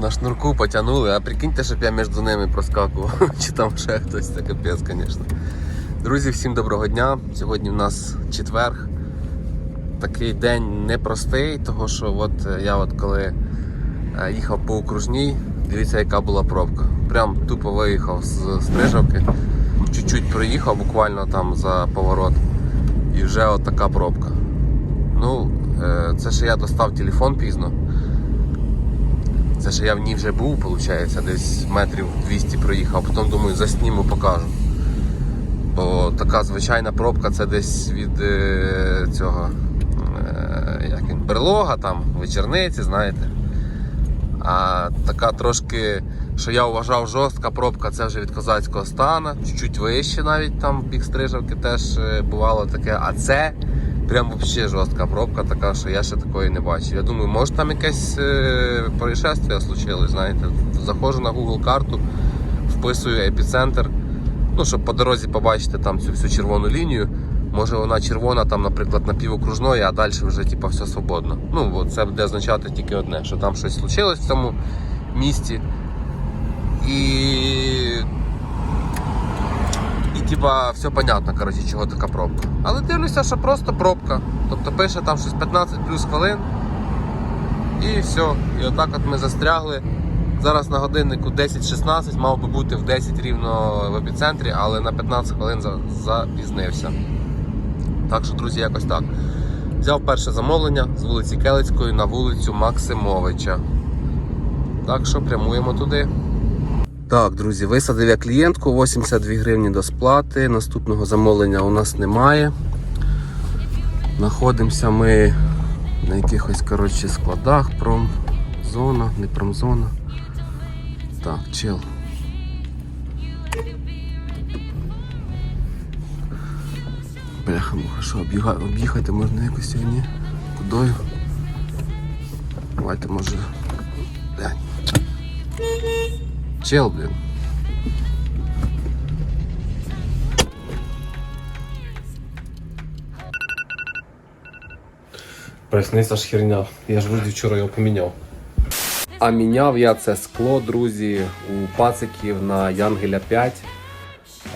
На шнурку потягнули, а прикиньте, щоб я між ними проскакував. Чи там ще хтось, це капець, звісно. Друзі, всім доброго дня. Сьогодні в нас четверг. Такий день непростий, тому що от е, я от коли е, їхав по окружній, дивіться, яка була пробка. Прям тупо виїхав з Стрижавки, чуть-чуть проїхав буквально там за поворот. І вже от така пробка. Ну, е, це ще я достав телефон пізно. Це ще я в ній вже був, виходить, десь метрів 200 проїхав, потім думаю, засніму, покажу. Бо така звичайна пробка це десь від е, цього е, як він, берлога, там, вечорниці, знаєте. А така трошки, що я вважав жорстка пробка, це вже від козацького стана, чуть-чуть вище навіть там бік Стрижавки теж е, бувало таке. А це прям взагалі жорстка пробка, така, що я ще такої не бачив. Я думаю, може там якесь е, происшествие случилось, знаєте. Заходжу на Google карту, вписую епіцентр. Ну, щоб по дорозі побачити там цю всю червону лінію. Може вона червона, там, наприклад, на півокружної, а далі вже типу, все свободно. Ну, от це буде означати тільки одне, що там щось случилось в цьому місті. І. Типа все понятно, коротше, чого така пробка. Але дивлюся, що просто пробка. Тобто пише там щось 15 плюс хвилин. І все. І отак от ми застрягли. Зараз на годиннику 10-16, мав би бути в 10 рівно в епіцентрі, але на 15 хвилин запізнився. Так що, друзі, якось так. Взяв перше замовлення з вулиці Келицької на вулицю Максимовича. Так що прямуємо туди. Так, друзі, висадив я клієнтку 82 гривні до сплати. Наступного замовлення у нас немає. Знаходимося ми на якихось коротше, складах, промзона, не промзона. Так, чел. Бляха, муха, що об'їхати можна якось сьогодні? Кудою? Давайте може. Чел, блін. Присниться ж херня. Я ж вроді вчора його поміняв. А міняв я це скло, друзі, у пациків на Янгеля 5.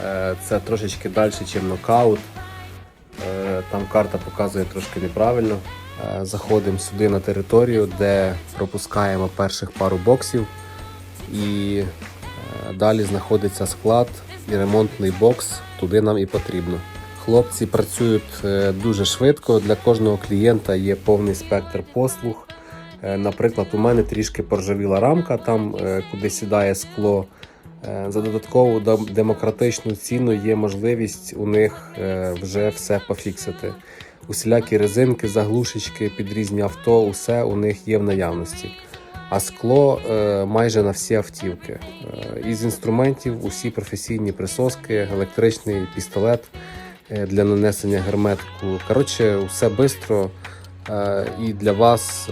Е, Це трошечки далі, ніж нокаут. Е, Там карта показує трошки неправильно. Е, Заходимо сюди на територію, де пропускаємо перших пару боксів. І е, далі знаходиться склад і ремонтний бокс. Туди нам і потрібно. Хлопці працюють е, дуже швидко. Для кожного клієнта є повний спектр послуг. Е, Наприклад, у мене трішки поржавіла рамка, там куди сідає скло. За додаткову демократичну ціну є можливість у них вже все пофіксити. Усілякі резинки, заглушечки під різні авто, усе у них є в наявності. А скло е, майже на всі автівки. Е, Із інструментів усі професійні присоски, електричний пістолет е, для нанесення герметику. Коротше, все. Е, І для вас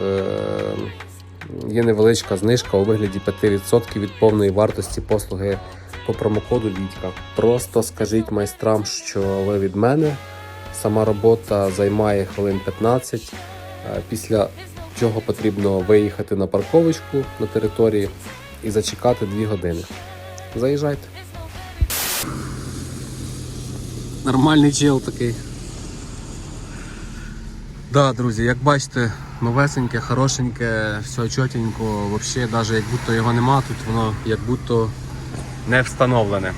є невеличка знижка у вигляді 5% від повної вартості послуги по промокоду Лідька. Просто скажіть майстрам, що ви від мене. Сама робота займає хвилин 15. е, Після чого потрібно виїхати на парковочку на території і зачекати 2 години. Заїжджайте. Нормальний чел такий. Да, друзі, як бачите, новесеньке, хорошеньке, все чотенько, взагалі, навіть як будто його нема, тут воно як будто не встановлене.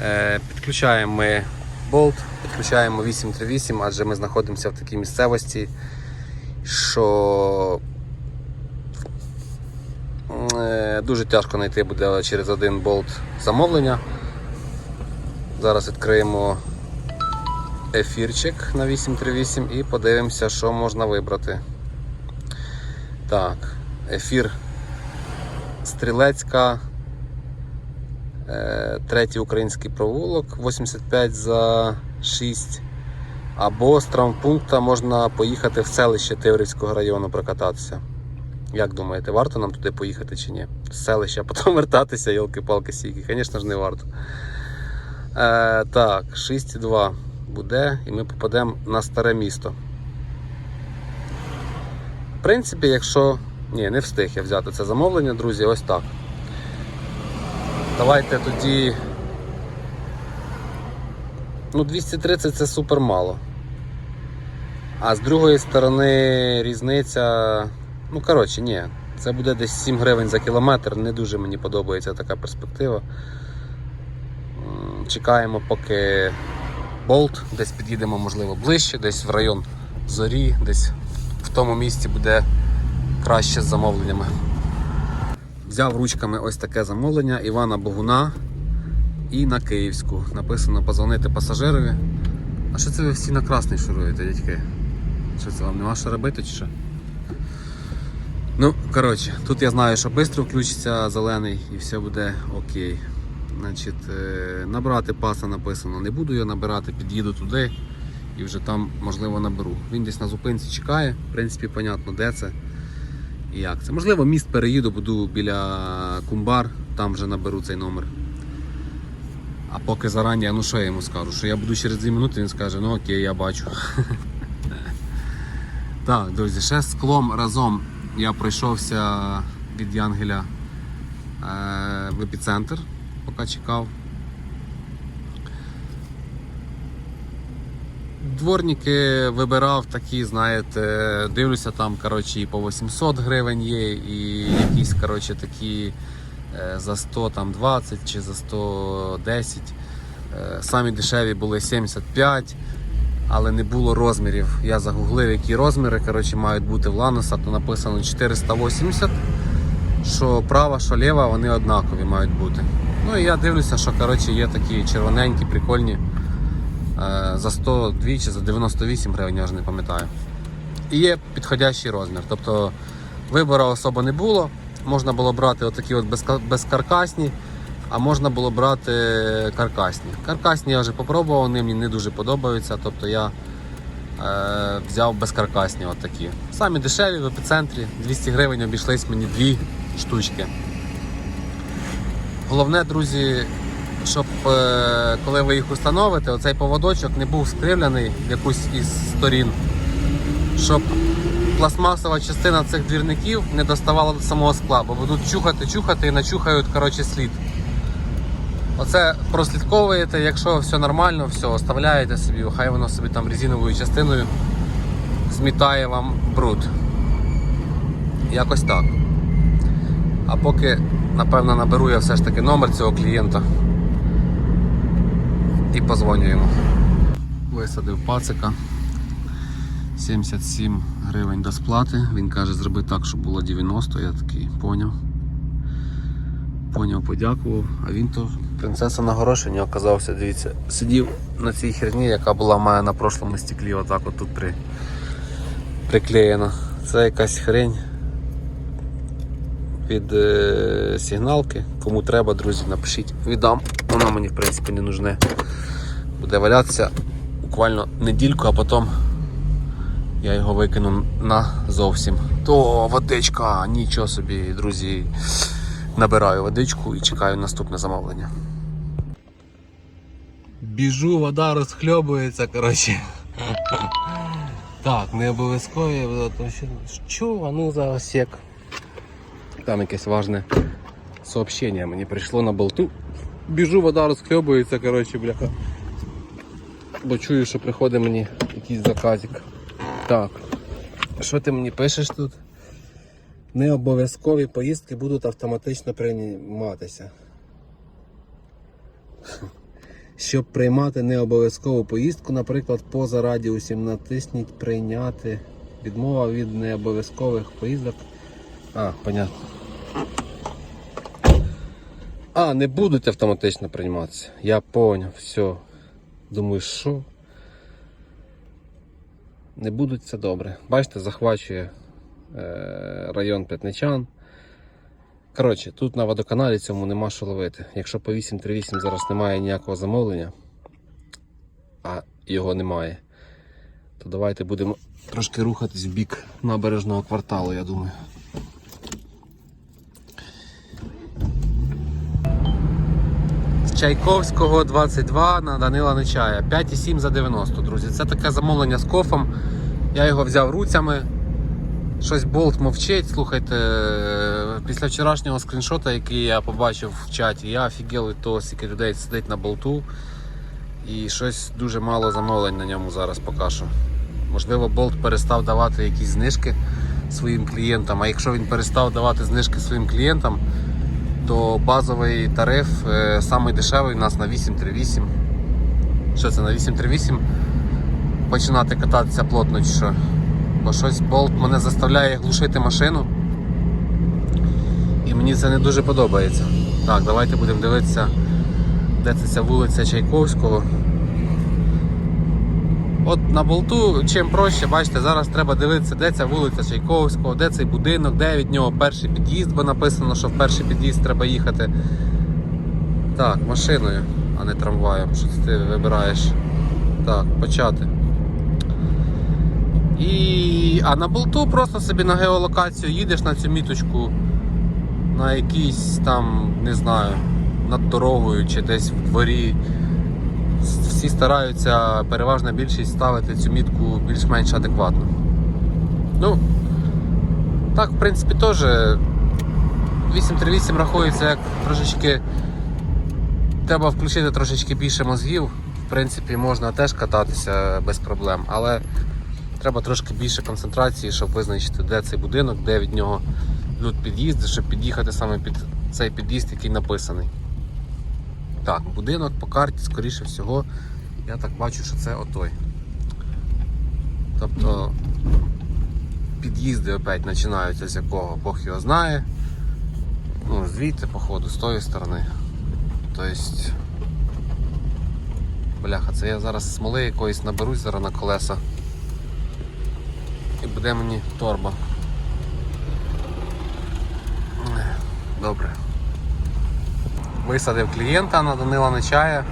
Е, підключаємо ми болт, підключаємо 838, адже ми знаходимося в такій місцевості, що е, дуже тяжко знайти буде через один болт замовлення. Зараз відкриємо ефірчик на 838 і подивимося, що можна вибрати. Так, ефір Стрілецька, е, третій український провулок 85 за 6. Або з травмпункта можна поїхати в селище Тиврівського району прокататися. Як думаєте, варто нам туди поїхати чи ні? З селища, а потім вертатися, йолки-палки сіки. Звісно ж, не варто. Е, так, 6,2 буде, і ми попадемо на старе місто. В принципі, якщо Ні, не встиг я взяти це замовлення, друзі, ось так. Давайте тоді. Ну, 230 це супер мало. А з другої сторони різниця. Ну, коротше, ні. Це буде десь 7 гривень за кілометр. Не дуже мені подобається така перспектива. Чекаємо, поки болт, десь під'їдемо, можливо, ближче, десь в район зорі, десь в тому місці буде краще з замовленнями. Взяв ручками ось таке замовлення Івана Богуна і на Київську. Написано позвонити пасажирові. А що це ви всі на красний шуруєте, дядьки? Що це вам нема що робити чи що? Ну, коротше, тут я знаю, що швидко включиться зелений і все буде окей. Значить, е, набрати паса написано не буду я набирати, під'їду туди і вже там можливо наберу. Він десь на зупинці чекає, в принципі, понятно, де це і як це. Можливо, міст переїду, буду біля Кумбар, там вже наберу цей номер. А поки зарані, ну що я йому скажу? Що я буду через 2 минути, він скаже, ну окей, я бачу. Так, друзі, ще склом разом я пройшовся від Янгеля е, в епіцентр, поки чекав. Дворники вибирав такі, знаєте, дивлюся, там коротше, і по 800 гривень є, і якісь коротше, такі е, за 100 там 20 чи за 110. Е, Самі дешеві були 75, але не було розмірів. Я загуглив, які розміри коротше, мають бути в Ланоса, то написано 480, що права, що ліва, вони однакові мають бути. Ну і я дивлюся, що коротше, є такі червоненькі, прикольні. Е, за 102 чи за 98 гривень, я вже не пам'ятаю. І є підходящий розмір. Тобто вибору особо не було. Можна було брати отакі от безка- безкаркасні, а можна було брати каркасні. Каркасні я вже попробував, вони мені не дуже подобаються. Тобто я е, взяв безкаркасні от такі. Самі дешеві в епіцентрі, 200 гривень обійшлись мені дві штучки. Головне, друзі, щоб е, коли ви їх установите, оцей поводочок не був скривлений в якусь із сторін, щоб пластмасова частина цих двірників не доставала до самого скла, бо будуть чухати, чухати і начухають коротше, слід. Оце прослідковуєте, якщо все нормально, все, оставляєте собі, хай воно собі там резиновою частиною змітає вам бруд. Якось так. А поки, напевно, наберу я все ж таки номер цього клієнта і позвоню йому. Висадив пацика. 77 гривень до сплати. Він каже, зроби так, щоб було 90. Я такий поняв. Поняв, подякував. А він то принцеса на горошині оказався, дивіться, сидів на цій херні, яка була в на прошлому стеклі, отак от тут при... приклеєна. Це якась хрень від е, сигналки. Кому треба, друзі, напишіть, віддам. Вона мені в принципі не нужне. Буде валятися буквально недільку, а потім я його викину на зовсім. То водичка, нічого собі, друзі. Набираю водичку і чекаю наступне замовлення. Біжу, вода розхльобується, коротше. Так, не обов'язково. Що? А ну зараз як. Там якесь важне сообщення мені прийшло на болту. Біжу, вода розхльобується, коротше, бляха. Бо чую, що приходить мені якийсь заказик. Так. Що ти мені пишеш тут? Не обов'язкові поїздки будуть автоматично прийматися. Щоб приймати необов'язкову поїздку, наприклад, поза радіусом натисніть прийняти. Відмова від необов'язкових поїздок. А, понятно. А, не будуть автоматично прийматися. Я поняв, все. Думаю, що? Не будуть це добре. Бачите, захвачує район П'ятничан. Коротше, тут на водоканалі цьому нема що ловити. Якщо по 838 зараз немає ніякого замовлення, а його немає, то давайте будемо трошки рухатись в бік набережного кварталу, я думаю. Чайковського 22 на Данила Нечая. 5,7 за 90, друзі. Це таке замовлення з кофом. Я його взяв руцями. Щось болт мовчить. Слухайте, е, після вчорашнього скріншота, який я побачив в чаті, я офігел від того, скільки людей сидить на болту. І щось дуже мало замовлень на ньому зараз поки що. Можливо, болт перестав давати якісь знижки своїм клієнтам. А якщо він перестав давати знижки своїм клієнтам, то базовий тариф е, самий дешевий у нас на 838. Що це на 838? Починати кататися плотно чи що? Бо щось болт мене заставляє глушити машину. І мені це не дуже подобається. Так, давайте будемо дивитися, де це ця вулиця Чайковського. От на болту чим проще, бачите, зараз треба дивитися, де ця вулиця Чайковського, де цей будинок, де від нього перший під'їзд, бо написано, що в перший під'їзд треба їхати. Так, машиною, а не трамваєм. Що ти вибираєш? Так, почати. І... А на болту просто собі на геолокацію їдеш на цю міточку на якийсь там, не знаю, над дорогою чи десь в дворі. Всі стараються, переважна більшість ставити цю мітку більш-менш адекватно. Ну, так, в принципі, теж 838 рахується як трошечки. Треба включити трошечки більше мозгів. В принципі, можна теж кататися без проблем, але треба трошки більше концентрації, щоб визначити, де цей будинок, де від нього йдуть під'їзди, щоб під'їхати саме під цей під'їзд, який написаний. Так, будинок по карті, скоріше всього, я так бачу, що це отой. Тобто під'їзди опять починаються з якого Бог його знає. Ну, звідти, походу, з тої сторони. Тобто. Бляха, це я зараз смоли якоїсь наберусь зараз на колеса. І буде мені торба. Добре. Висадив клієнта на Данила Нечая.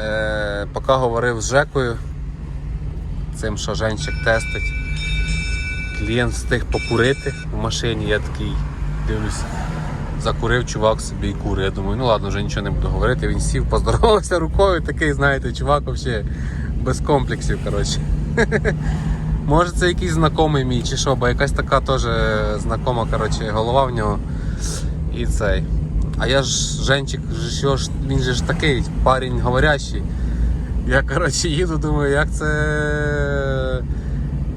Е, поки говорив з Жекою, цим що Женчик тестить. Клієнт встиг покурити в машині, я такий дивлюся. Закурив чувак собі і кури. Я думаю, ну ладно, вже нічого не буду говорити. Він сів, поздоровався рукою, такий, знаєте, чувак взагалі без комплексів. коротше. Може це якийсь знайомий мій чи що, бо якась така теж знакома коротше, голова в нього. І цей. А я ж Женчик, що ж, він же ж такий парень говорящий. Я коротше їду, думаю, як це.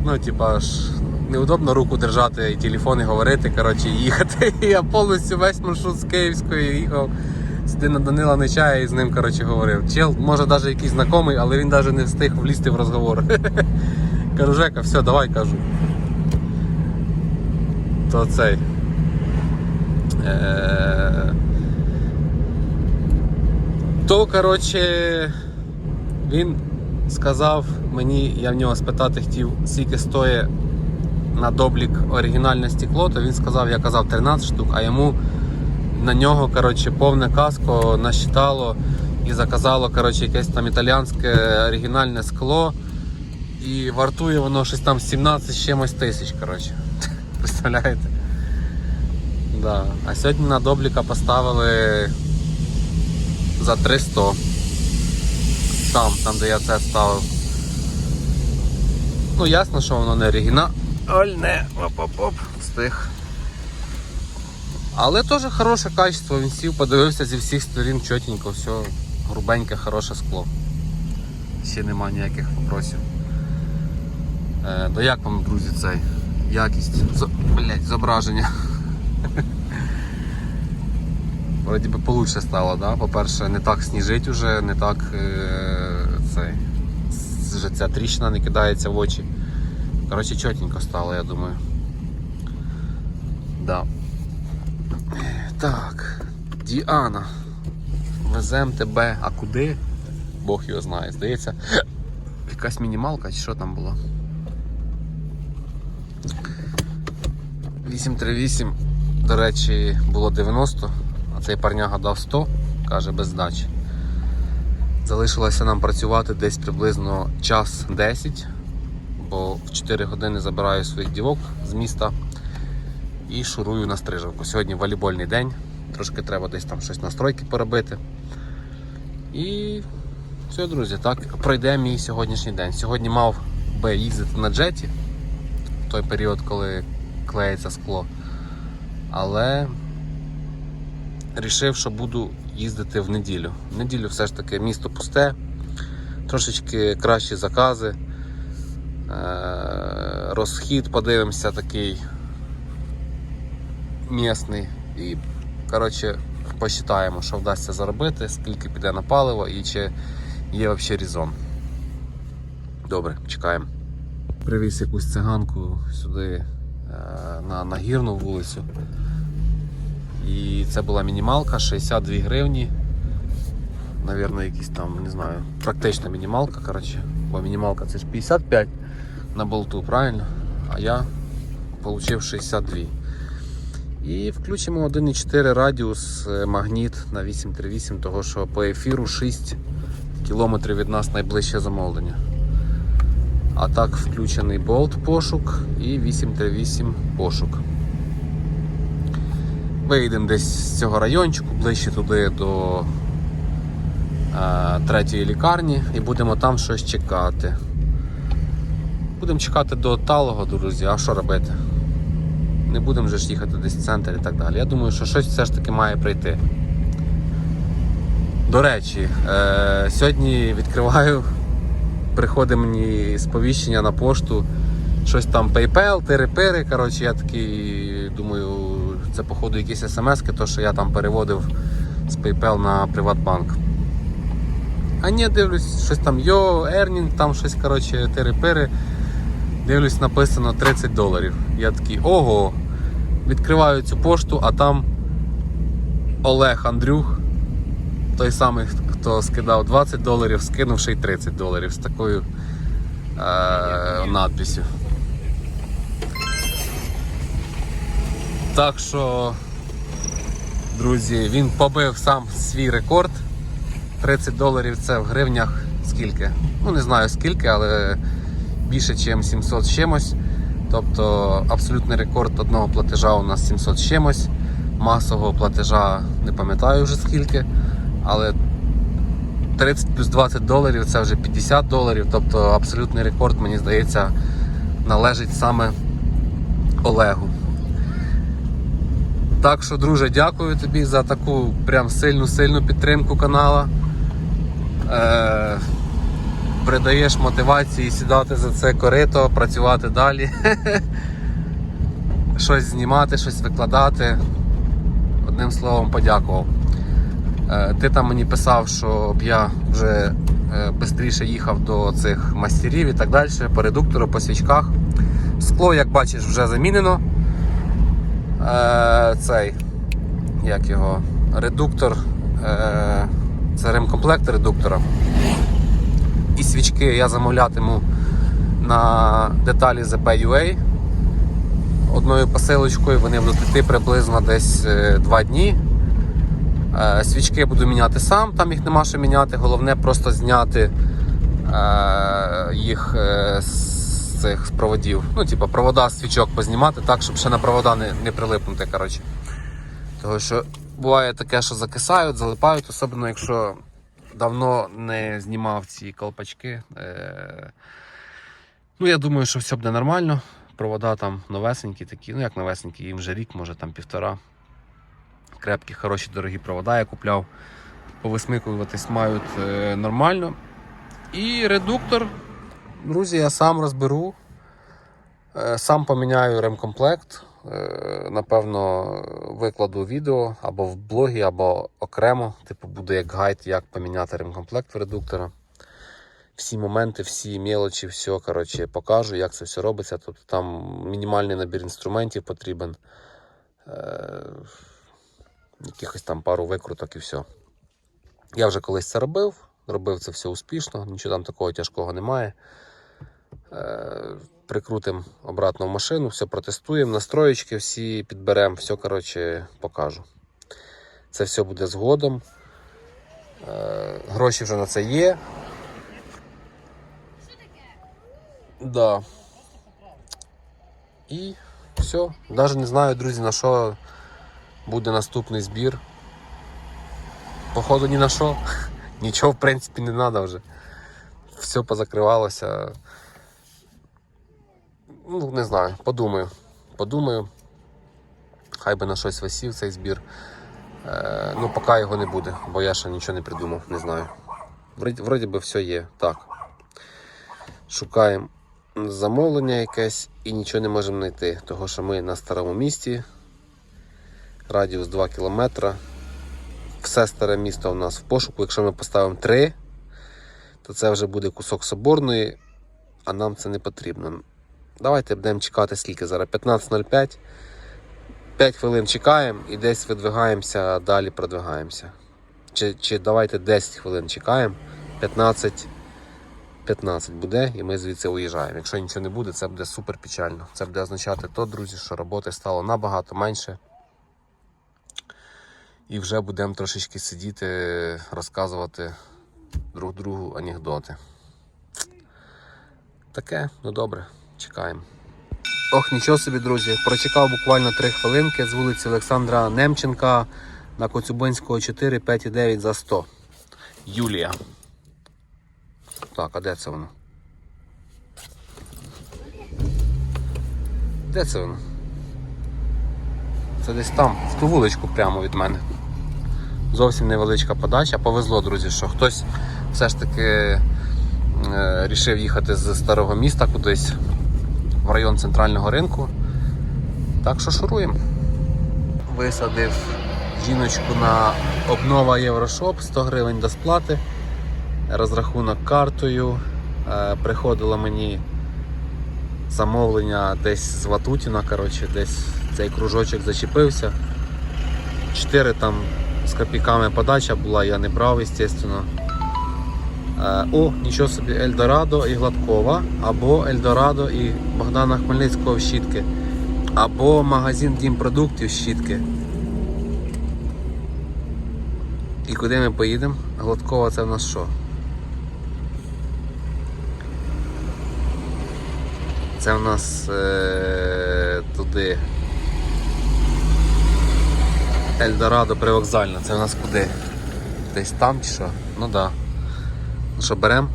Ну, типа ж неудобно руку держати і телефон і говорити, коротше, їхати. Я повністю весь маршрут з Київської їхав сюди на Данила Нечая і з ним коротше, говорив. Чел, може навіть якийсь знайомий, але він навіть не встиг влізти в розговор. Кажу, все, давай кажу. То цей. Е... То, коротше, він сказав мені, я в нього спитати хотів, скільки стоїть на доблік оригінальне стекло, то він сказав, я казав 13 штук, а йому на нього коротше, повне каско насчитало і заказало коротше, якесь там італіянське оригінальне скло. І вартує воно щось там 17 з чимось тисяч. коротше. Представляєте? Да. А сьогодні на добліка поставили за 300. Там, там де я це ставив. Ну ясно, що воно не оригінальне. Оп-оп-оп, встиг. Але теж хороше качество, він сів, подивився зі всіх сторін чотенько, все грубеньке, хороше скло. Ще нема ніяких вопросів. Е, то як вам, друзі, цей якість Зо... блядь, зображення? Вроді би получше стало, да? По-перше, не так сніжить уже, не так е... цей. Вже ця тріщина не кидається в очі. Коротше, чотенько стало, я думаю. Да. Так, Діана. Везем тебе, а куди? Бог його знає, здається. Якась мінімалка чи що там було? 838, до речі, було 90, а цей парняга дав 100, каже без здачі. Залишилося нам працювати десь приблизно час 10, бо в 4 години забираю своїх дівок з міста і шурую на стрижавку. Сьогодні волейбольний день, трошки треба десь там щось настройки поробити. І все, друзі, так пройде мій сьогоднішній день. Сьогодні мав би їздити на джеті, той період, коли клеїться скло. Але рішив, що буду їздити в неділю. В неділю все ж таки місто пусте, трошечки кращі закази. Е, Розхід подивимося такий місний. І, коротше, посчитаємо, що вдасться заробити, скільки піде на паливо і чи є взагалі різон. Добре, чекаємо. Привіз якусь циганку сюди на нагірну вулицю. І це була мінімалка 62 гривні. Навірно, якісь там, не знаю, практична мінімалка, коротше. Бо мінімалка це ж 55 на болту, правильно? А я отримав 62. І включимо 1,4 радіус е, магніт на 838, того що по ефіру 6 кілометрів від нас найближче замовлення. А так включений болт пошук і 838 пошук. Вийдемо десь з цього райончику, ближче туди до е, третьої лікарні і будемо там щось чекати. Будемо чекати до талого, друзі, а що робити? Не будемо ж їхати десь в центр і так далі. Я думаю, що щось все ж таки має прийти. До речі, е, сьогодні відкриваю, приходить мені сповіщення на пошту, щось там PayPal, тири-пири. Коротше, я такий думаю, це походу якісь смс-ки, то що я там переводив з PayPal на Приватбанк. А ні, дивлюсь, щось там йо, ернінг, там щось, коротше, тири-пири. Дивлюсь, написано 30 доларів. Я такий, ого, відкриваю цю пошту, а там Олег Андрюх, той самий, хто скидав 20 доларів, скинув ще й 30 доларів з такою е- надписю. Так що, друзі, він побив сам свій рекорд. 30 доларів це в гривнях скільки? Ну не знаю скільки, але більше, ніж 700 з чимось. Тобто абсолютний рекорд одного платежа у нас 700 з чимось. Масового платежа не пам'ятаю вже скільки. Але 30 плюс 20 доларів це вже 50 доларів. Тобто абсолютний рекорд, мені здається, належить саме Олегу. Так що, друже, дякую тобі за таку прям сильну-сильну підтримку канала. Е, придаєш мотивації сідати за це корито, працювати далі. щось знімати, щось викладати. Одним словом, подякував. Е, Ти там мені писав, щоб я вже швидше їхав до цих мастерів і так далі, по редуктору, по свічках. Скло, як бачиш, вже замінено. Е, Цей, як його, редуктор, е, це ремкомплект редуктора. І свічки я замовлятиму на деталі ZP.UA одною посилочкою. Вони будуть йти приблизно десь 2 дні. Е, Свічки буду міняти сам, там їх нема що міняти. Головне просто зняти е, їх е, з цих проводів. Ну, типу, провода свічок познімати так, щоб ще на провода не, не прилипнути. коротше. Тому що буває таке, що закисають, залипають, особливо якщо давно не знімав ці колпачки. Ну, я думаю, що все буде нормально. Провода там новесенькі такі, ну як новесенькі, їм вже рік, може там півтора. Крепкі, хороші, дорогі провода я купляв. Повисмикуватись мають е, нормально. І редуктор, друзі, я сам розберу. Е, Сам поміняю ремкомплект. Е, Напевно, викладу відео або в блогі, або окремо. Типу буде як гайд, як поміняти ремкомплект в редуктора. Всі моменти, всі мелочі, все коротше, покажу, як це все робиться. Тобто там мінімальний набір інструментів потрібен. Е, якихось там пару викруток і все. Я вже колись це робив, робив це все успішно, нічого там такого тяжкого немає. Е, прикрутимо обратно в машину, все протестуємо, настроєчки всі підберемо, все коротше, покажу. Це все буде згодом. Е, гроші вже на це є. Да. І все. Навіть не знаю, друзі, на що буде наступний збір. Походу ні на що. Нічого в принципі не треба вже. Все позакривалося. Ну, не знаю, подумаю. Подумаю. Хай би на щось висів цей збір. Е, ну, поки його не буде, бо я ще нічого не придумав, не знаю. Вроді, вроді би все є. Так. Шукаємо замовлення якесь і нічого не можемо знайти, тому що ми на старому місті. Радіус 2 км. Все старе місто у нас в пошуку. Якщо ми поставимо 3, то це вже буде кусок соборної, а нам це не потрібно. Давайте будемо чекати скільки зараз. 15.05. 5 хвилин чекаємо і десь видвигаємося, далі продвигаємося. Чи, чи давайте 10 хвилин чекаємо, 15, 15 буде і ми звідси уїжджаємо. Якщо нічого не буде, це буде супер печально. Це буде означати то, друзі, що роботи стало набагато менше. І вже будемо трошечки сидіти, розказувати друг другу анекдоти. Таке, ну добре, чекаємо. Ох, нічого собі, друзі. Прочекав буквально 3 хвилинки з вулиці Олександра Немченка на Коцюбинського 4, 5,9 за 100. Юлія. Так, а де це воно? Де це воно? Це десь там, в ту вуличку прямо від мене. Зовсім невеличка подача. Повезло, друзі, що хтось все ж таки е, рішив їхати з старого міста кудись в район центрального ринку. Так що шуруємо. Висадив жіночку на обнова Єврошоп 100 гривень до сплати. Розрахунок картою. Е, Приходило мені замовлення десь з Ватутіна, коротше, десь цей кружочок зачепився. 4 там з копійками подача була, я не брав, звісно. Е, О, нічого собі, Ельдорадо і Гладкова, або Ельдорадо і Богдана Хмельницького в щітки, або магазин Дім продуктів щітки. І куди ми поїдемо? Гладкова це в нас що? Це в нас е- туди. Ельдорадо привокзальна. Це в нас куди? Десь там чи що? Ну так. Да. Ну що, беремо?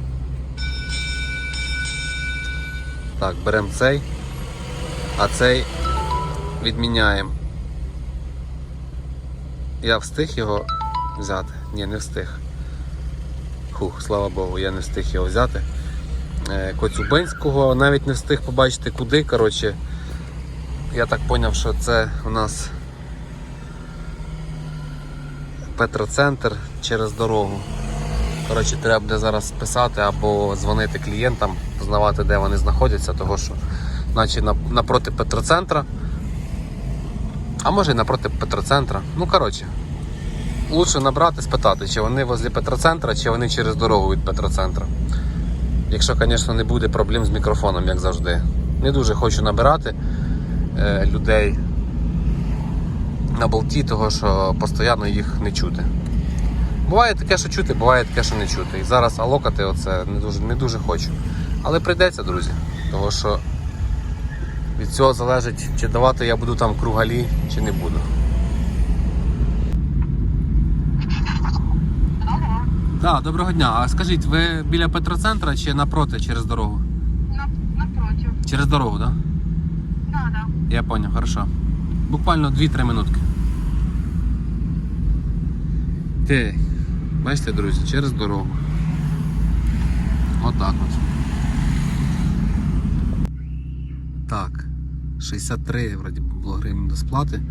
Так, беремо цей, а цей відміняємо. Я встиг його взяти? Ні, не встиг. Хух, слава Богу, я не встиг його взяти. Е, Коцюбинського навіть не встиг побачити куди. Коротше, я так зрозумів, що це у нас Петроцентр через дорогу. Коротше, треба буде зараз писати або дзвонити клієнтам, знавати, де вони знаходяться, того що наче на- напроти Петроцентра. А може і напроти Петроцентра. Ну, коротше, лучше набрати, спитати, чи вони возле Петроцентра, чи вони через дорогу від Петроцентра. Якщо, звісно, не буде проблем з мікрофоном, як завжди. Не дуже хочу набирати е, людей на болті, того що постійно їх не чути. Буває таке, що чути, буває таке, що не чути. І зараз алокати оце не дуже, не дуже хочу. Але прийдеться, друзі. Тому що від цього залежить, чи давати я буду там кругалі, чи не буду. Так, доброго дня. А скажіть, ви біля Петроцентра чи напроти через дорогу? На, напротив. Через дорогу, так? Да, да. Я понял, хорошо. Буквально 2-3 минутки. Ти, бачите, друзі, через дорогу. Отак от. Так. 63 вроді було гривень до сплати.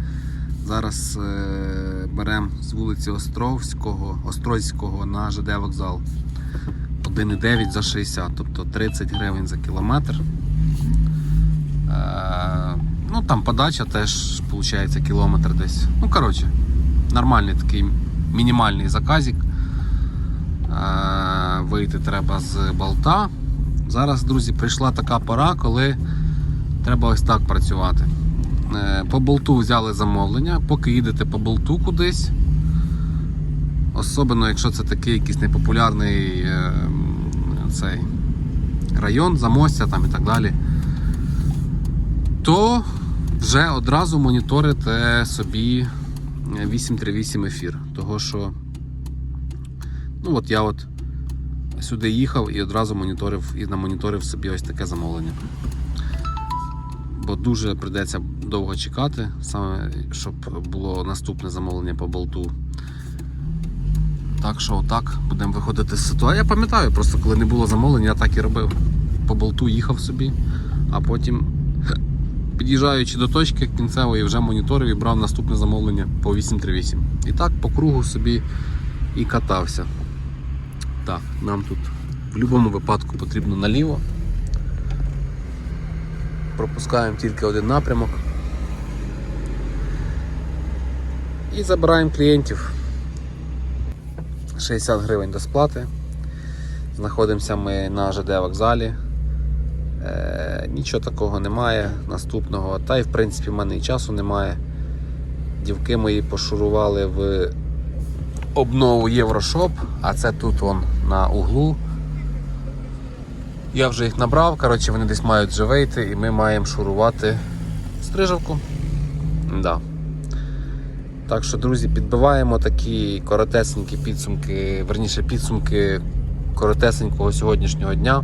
Зараз е, беремо з вулиці Островського, Острозького на ЖД вокзал. 1,9 за 60, тобто 30 гривень за кілометр. Е, ну там подача теж виходить кілометр десь. Ну, коротше, нормальний такий мінімальний заказик. Е, вийти треба з болта. Зараз, друзі, прийшла така пора, коли треба ось так працювати. Е, По болту взяли замовлення, поки їдете по болту кудись. Особливо, якщо це такий якийсь непопулярний е, цей район, замостя там і так далі, то вже одразу моніторите собі 838 ефір. Того що ну от я от сюди їхав і одразу моніторив і намоніторив собі ось таке замовлення. бо дуже прийдеться довго чекати, саме щоб було наступне замовлення по болту. Так що отак будемо виходити з ситуації. Я пам'ятаю, просто коли не було замовлення, я так і робив. По болту їхав собі, а потім, під'їжджаючи до точки кінцевої, вже моніторив і брав наступне замовлення по 838. І так по кругу собі і катався. Так, нам тут в будь-якому випадку потрібно наліво. Пропускаємо тільки один напрямок. І забираємо клієнтів. 60 гривень до сплати. Знаходимося ми на ЖД вокзалі. Нічого такого немає наступного. Та й в принципі в мене і часу немає. Дівки мої пошурували в обнову Єврошоп, а це тут вон на углу. Я вже їх набрав, коротше, вони десь мають вже вийти і ми маємо шурувати стрижавку. Да. Так що, друзі, підбиваємо такі коротесенькі підсумки, верніше підсумки коротесенького сьогоднішнього дня.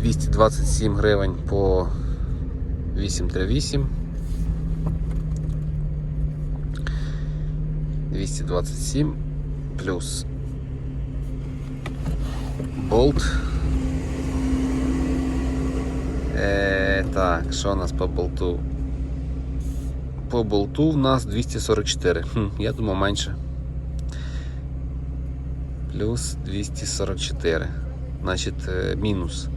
227 гривень по 838. 227 плюс болт. Е, так, що у нас по болту? По болту в нас 244. Хм, я думав менше. Плюс 244. Значить, е, мінус.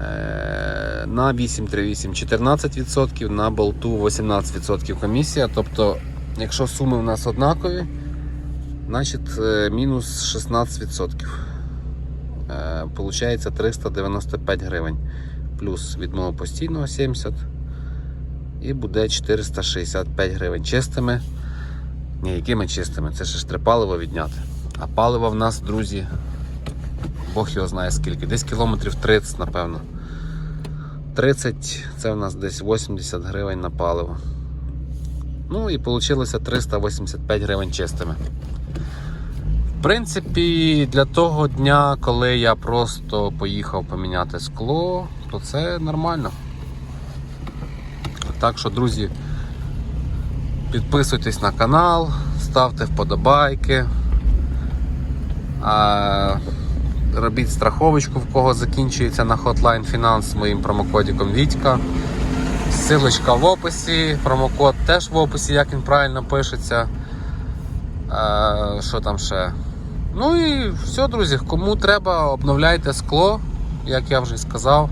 Е, на 838 14%, на болту 18% комісія. Тобто, якщо суми у нас однакові, значить е, мінус 16%. Е, Получається 395 гривень. Плюс відмова постійного 70 і буде 465 гривень чистими. Ні, якими чистими? Це ще ж паливо відняти. А паливо в нас, друзі, Бог його знає скільки. Десь кілометрів 30, напевно. 30 це в нас десь 80 гривень на паливо. Ну і вийшло 385 гривень чистими. В принципі, для того дня, коли я просто поїхав поміняти скло, то це нормально. Так що, друзі, підписуйтесь на канал, ставте вподобайки. Робіть страховочку, в кого закінчується на Hotline Finance з моїм промокодиком Вітька. Силочка в описі, промокод теж в описі, як він правильно пишеться. А, що там ще? Ну і все, друзі, кому треба, обновляйте скло, як я вже сказав.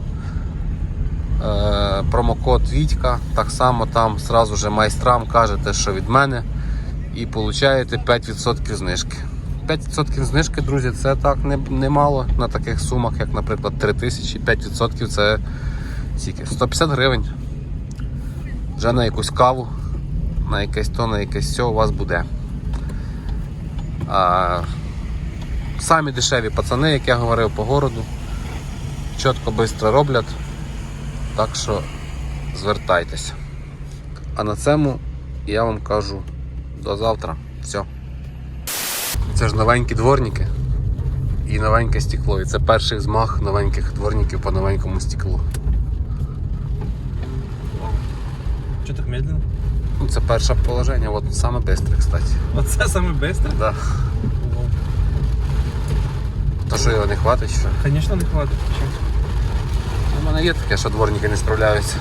Е, промокод Вітька. Так само там зразу же майстрам кажете, що від мене, і получаєте 5% знижки. 5% знижки, друзі, це так не- немало на таких сумах, як, наприклад, 3000, 5% це скільки? 150 гривень. Вже на якусь каву, на якесь то, на якесь все у вас буде. А, самі дешеві пацани, як я говорив, по городу. Чітко, швидко роблять. Так що звертайтеся. А на цьому я вам кажу до завтра. Все. Це ж новенькі дворники і новеньке стекло. І це перший змах новеньких дворників по новенькому стеклу. Що так медленно? Ну, це перше положення, от саме швидке, кстати. Оце саме бистре? Да. То що його не хватить, що? Звісно, не хватить. У мене є таке, що дворники не справляються.